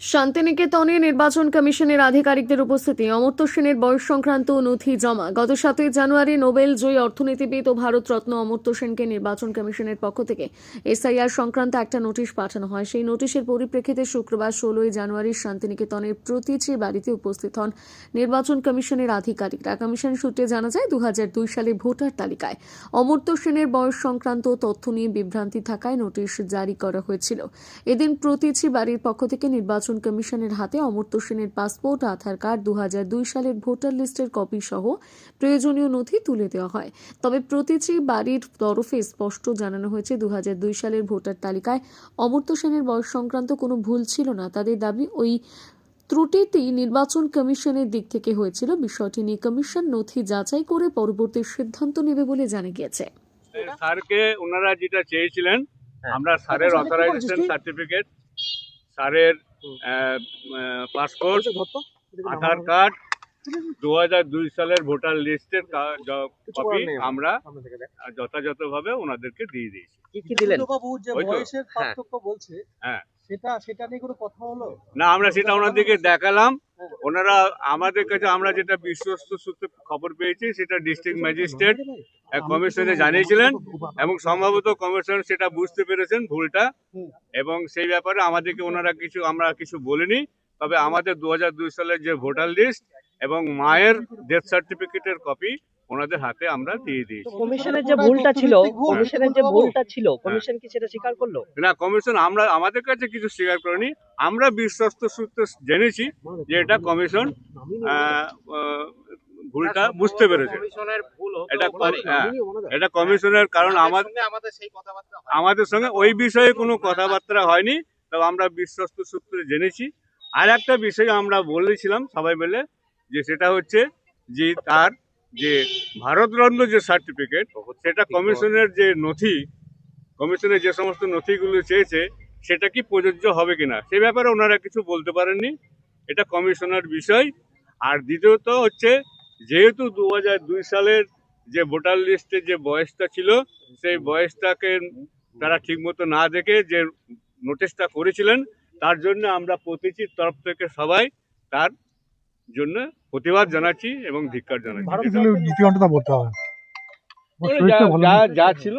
শান্তিনিকেতনে নির্বাচন কমিশনের আধিকারিকদের উপস্থিতি। অমর্ত্য সেনের বয়স সংক্রান্ত নথি জমা। গত সাতই জানুয়ারি নোবেল জয়ী অর্থনীতিবিদ ও ভারতরত্ন অমর্ত্য সেনকে নির্বাচন কমিশনের পক্ষ থেকে এসআইআর সংক্রান্ত একটা নোটিশ পাঠানো হয়। সেই নোটিশের পরিপ্রেক্ষিতে শুক্রবার ষোলোই জানুয়ারি শান্তিনিকেতনের প্রতিটি বাড়িতে উপস্থিত হন নির্বাচন কমিশনের আধিকারিকরা। কমিশন সূত্রে জানা যায় দু হাজার দুই সালে ভোটার তালিকায় অমর্ত্য সেনের বয়স সংক্রান্ত তথ্য নিয়ে বিভ্রান্তি থাকায় নোটিশ জারি করা হয়েছিল। এদিন প্রতিটি বাড়ির পক্ষ থেকে নির্বাচন কমিশনের হাতে অমর্ত্য সেনের পাসপোর্ট আধার কার্ড দু সালের ভোটার লিস্টের কপি সহ প্রয়োজনীয় নথি তুলে দেওয়া হয়। তবে প্রতিটি বাড়ির তরফে স্পষ্ট জানানো হয়েছে দু সালের ভোটার তালিকায় অমর্ত্য সেনের বয়স সংক্রান্ত কোনো ভুল ছিল না। তাদের দাবি ওই ত্রুটিটি নির্বাচন কমিশনের দিক থেকে হয়েছিল। বিষয়টি নিয়ে কমিশন নথি যাচাই করে পরবর্তী সিদ্ধান্ত নেবে বলে জানা গিয়েছে। স্যারকে ওনারা যেটা চেয়েছিলেন হ্যাঁ। আমরা স্যারের আচ্ছা, অথরাইজেশন সার্টিফিকেট স্যারের পাসপোর্ট আধার কার্ড দু দুই সালের ভোটার লিস্টের কপি আমরা যথাযথভাবে ওনাদেরকে দিয়ে দিয়েছি। কি কি দিলেন? বাবু যে ওই তো, বয়সের হ্যাঁ। পার্থক্য বলছে হ্যাঁ। সেটা সেটা নিয়ে কোনো কথা হলো? না আমরা সেটা ওনাদেরকে দেখালাম। হ্যাঁ। ওনারা আমাদের কাছে আমরা যেটা বিশ্বস্ত সূত্রে খবর পেয়েছি সেটা ডিস্ট্রিক্ট ম্যাজিস্ট্রেট কমিশনে জানিয়েছিলেন এবং সম্ভবত কমিশন সেটা বুঝতে পেরেছেন ভুলটা। এবং সেই ব্যাপারে আমাদেরকে ওনারা কিছু আমরা কিছু বলিনি। তবে আমাদের দু হাজার দুই সালের যে ভোটার লিস্ট এবং মায়ের ডেথ সার্টিফিকেটের কপি ওনাদের হাতে আমরা দিয়ে দিয়েছি। কমিশনের যে ভুলটা ছিল কমিশনের যে ভুলটা ছিল কমিশন কি সেটা স্বীকার করল? না কমিশন আমরা আমাদের কাছে কিছু স্বীকার করেনি। আমরা বিশ্বস্ত সূত্রে জেনেছি যে এটা কমিশন ভুলটা বুঝতে পেরেছে। কমিশনের ভুল হতেও এটা হ্যাঁ, এটা কমিশনের কারণ আমাদের সঙ্গে আমাদের সেই কথাবার্তা হয় আমাদের সঙ্গে ওই বিষয়ে কোনো কথাবার্তা হয়নি তবে আমরা বিশ্বস্ত সূত্রে জেনেছি। আর একটা বিষয় আমরা বলেছিলাম সবাই মিলে যে সেটা হচ্ছে যে তার যে ভারতরত্ন যে সার্টিফিকেট সেটা কমিশনের যে নথি, কমিশনের যে সমস্ত নথিগুলো চেয়েছে, সেটা কি প্রযোজ্য হবে কিনা? সে ব্যাপারে ওনারা কিছু বলতে পারেননি। এটা কমিশনের বিষয়। আর দ্বিতীয়ত হচ্ছে, যেহেতু দু দুই সালের যে ভোটার লিস্টে যে বয়সটা ছিল, সেই বয়সটাকে তারা ঠিকমতো না দেখে যে নোটিশটা করেছিলেন, তার জন্য আমরা প্রতিটি তরফ থেকে সবাই তার জন্য প্রতিবাদ জানাচ্ছি এবং ধিক্কার জানাচ্ছি। যা ছিল।